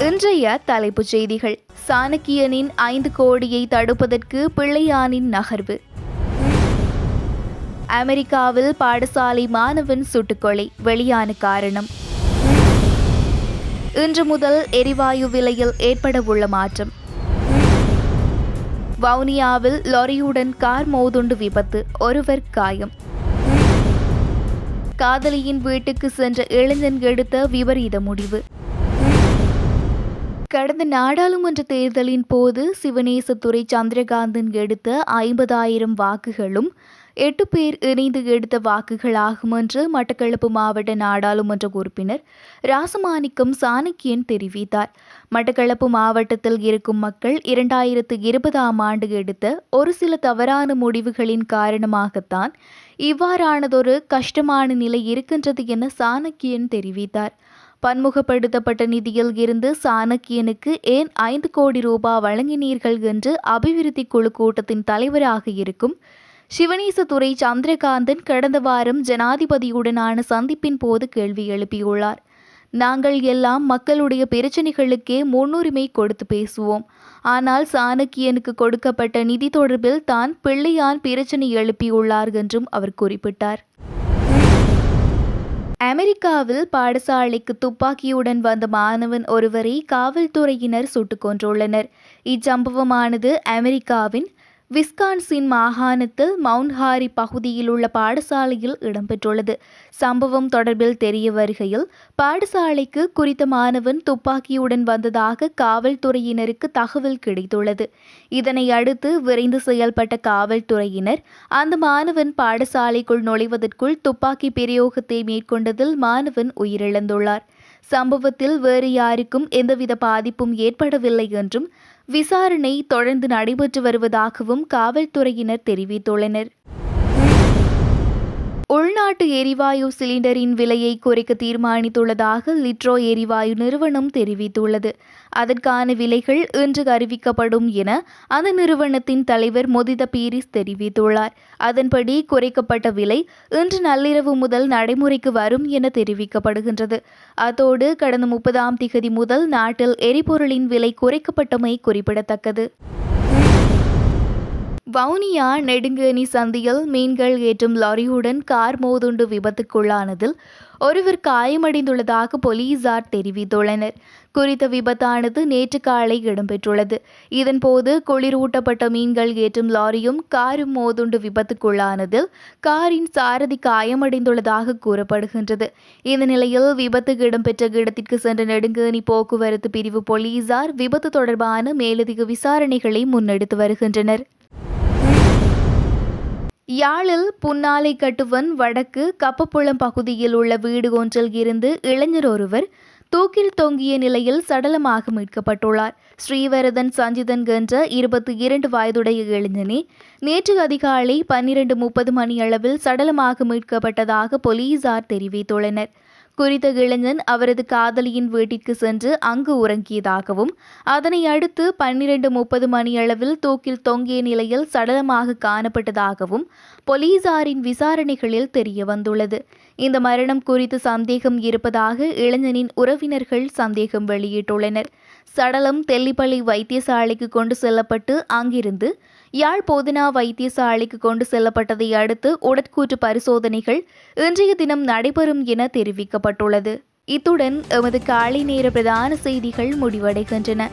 இன்றைய தலைப்புச் செய்திகள். சாணக்கியனின் ஐந்து கோடியை தடுப்பதற்கு பிள்ளையானின் நகர்வு. அமெரிக்காவில் பாடசாலை மாணவன் சுட்டுக்கொலை வெளியான காரணம். இன்று முதல் எரிவாயு விலையில் ஏற்படவுள்ள மாற்றம். வவுனியாவில் லாரியுடன் கார் மோதுண்டு விபத்து ஒருவர் காயம். காதலியின் வீட்டுக்கு சென்ற இளைஞன் எடுத்த விபரீத முடிவு. கடந்த நாடாளுமன்ற தேர்தலின் போது சிவநேசத்துறை சந்திரகாந்தன் எடுத்த ஐம்பதாயிரம் வாக்குகளும் எட்டு பேர் இணைந்து எடுத்த வாக்குகளாகும் என்று மட்டக்களப்பு மாவட்ட நாடாளுமன்ற உறுப்பினர் ராசமாணிக்கம் சாணக்கியன் தெரிவித்தார். மட்டக்களப்பு மாவட்டத்தில் இருக்கும் மக்கள் இரண்டாயிரத்து இருபதாம் ஆண்டு எடுத்த ஒரு சில தவறான முடிவுகளின் காரணமாகத்தான் இவ்வாறானதொரு கஷ்டமான நிலை இருக்கின்றது என சாணக்கியன் தெரிவித்தார். பன்முகப்படுத்தப்பட்ட நிதியில் இருந்து சாணக்கியனுக்கு ஏன் ஐந்து கோடி ரூபாய் வழங்கினீர்கள் என்று அபிவிருத்தி குழு கூட்டத்தின் தலைவராக இருக்கும் சிவனேசதுரை சந்திரகாந்தன் கடந்த வாரம் ஜனாதிபதியுடனான சந்திப்பின் போது கேள்வி எழுப்பியுள்ளார். நாங்கள் எல்லாம் மக்களுடைய பிரச்சனைகளுக்கே முன்னுரிமை கொடுத்து பேசுவோம். ஆனால் சாணக்கியனுக்கு கொடுக்கப்பட்ட நிதி தொடர்பில் தான் பிள்ளையான் பிரச்சனை எழுப்பியுள்ளார் என்றும் அவர் குறிப்பிட்டார். அமெரிக்காவில் பாடசாலைக்கு துப்பாக்கியுடன் வந்த மாணவன் ஒருவரை காவல்துறையினர் சுட்டுக் கொன்றுள்ளனர். இச்சம்பவமானது அமெரிக்காவின் விஸ்கான்சின் மாகாணத்தில் மவுண்ட் ஹாரி பகுதியில் உள்ள பாடசாலையில் இடம்பெற்றுள்ளது. சம்பவம் தொடர்பில் தெரிய வருகையில் பாடசாலைக்கு குறித்த மாணவன் துப்பாக்கியுடன் வந்ததாக காவல்துறையினருக்கு தகவல் கிடைத்துள்ளது. இதனை அடுத்து விரைந்து செயல்பட்ட காவல்துறையினர் அந்த மாணவன் பாடசாலைக்குள் நுழைவதற்குள் துப்பாக்கி பிரயோகத்தை மேற்கொண்டதில் மாணவன் உயிரிழந்துள்ளார். சம்பவத்தில் வேறு யாருக்கும் எந்தவித பாதிப்பும் ஏற்படவில்லை என்றும் விசாரணை தொடர்ந்து நடைபெற்று வருவதாகவும் காவல்துறையினர் தெரிவித்துள்ளனர். உள்நாட்டு எரிவாயு சிலிண்டரின் விலையை குறைக்க தீர்மானித்துள்ளதாக லிட்ரோ எரிவாயு நிறுவனம் தெரிவித்துள்ளது. அதற்கான விலைகள் இன்று அறிவிக்கப்படும் என அந்த நிறுவனத்தின் தலைவர் மொதித பீரிஸ் தெரிவித்துள்ளார். அதன்படி குறைக்கப்பட்ட விலை இன்று நள்ளிரவு முதல் நடைமுறைக்கு வரும் என தெரிவிக்கப்படுகின்றது. அதோடு கடந்த முப்பதாம் திகதி முதல் நாட்டில் எரிபொருளின் விலை குறைக்கப்பட்டமை குறிப்பிடத்தக்கது. வவுனியா நெடுங்கேணி சந்தியில் மீன்கள் ஏற்றும் லாரியுடன் கார் மோதுண்டு விபத்துக்குள்ளானதில் ஒருவர் காயமடைந்துள்ளதாக போலீசார் தெரிவித்துள்ளனர். குறித்த விபத்தானது நேற்று காலை இடம்பெற்றுள்ளது. இதன்போது குளிரூட்டப்பட்ட மீன்கள் ஏற்றும் லாரியும் காரும் மோதுண்டு விபத்துக்குள்ளானதில் காரின் சாரதி காயமடைந்துள்ளதாக கூறப்படுகின்றது. இந்த நிலையில் விபத்து இடம்பெற்ற இடத்திற்கு சென்ற நெடுங்கேணி போக்குவரத்து பிரிவு போலீசார் விபத்து தொடர்பான மேலதிக விசாரணைகளை முன்னெடுத்து வருகின்றனர். யாழில் புன்னாலை கட்டுவன் வடக்கு கப்பப்புளம் பகுதியில் உள்ள வீடு ஒன்றில் இருந்து இளைஞர் ஒருவர் தூக்கில் தொங்கிய நிலையில் சடலமாக மீட்கப்பட்டுள்ளார். ஸ்ரீவரதன் சஞ்சிதன் என்ற இருபத்தி இரண்டு வயதுடைய இளைஞனே நேற்று அதிகாலை பன்னிரண்டு முப்பது மணி அளவில் சடலமாக மீட்கப்பட்டதாக போலீசார் தெரிவித்துள்ளனர். குறித்த இளைஞன் அவரது காதலியின் வீட்டிற்கு சென்று அங்கு உறங்கியதாகவும் அதனை அடுத்து பன்னிரண்டு முப்பது மணியளவில் தூக்கில் தொங்கிய நிலையில் சடலமாக காணப்பட்டதாகவும் போலீசாரின் விசாரணைகளில் தெரிய வந்துள்ளது இந்த மரணம் குறித்து சந்தேகம் இருப்பதாக இளைஞனின் உறவினர்கள் சந்தேகம் வெளியிட்டுள்ளனர். சடலம் தெல்லிப்பள்ளி வைத்தியசாலைக்கு கொண்டு செல்லப்பட்டு அங்கிருந்து யாழ் போதனா வைத்தியசாலைக்கு கொண்டு செல்லப்பட்டதை அடுத்து உடற்கூற்று பரிசோதனைகள் இன்றைய தினம் நடைபெறும் என தெரிவிக்கப்பட்டுள்ளது. இத்துடன் எமது காலை நேர பிரதான செய்திகள் முடிவடைகின்றன.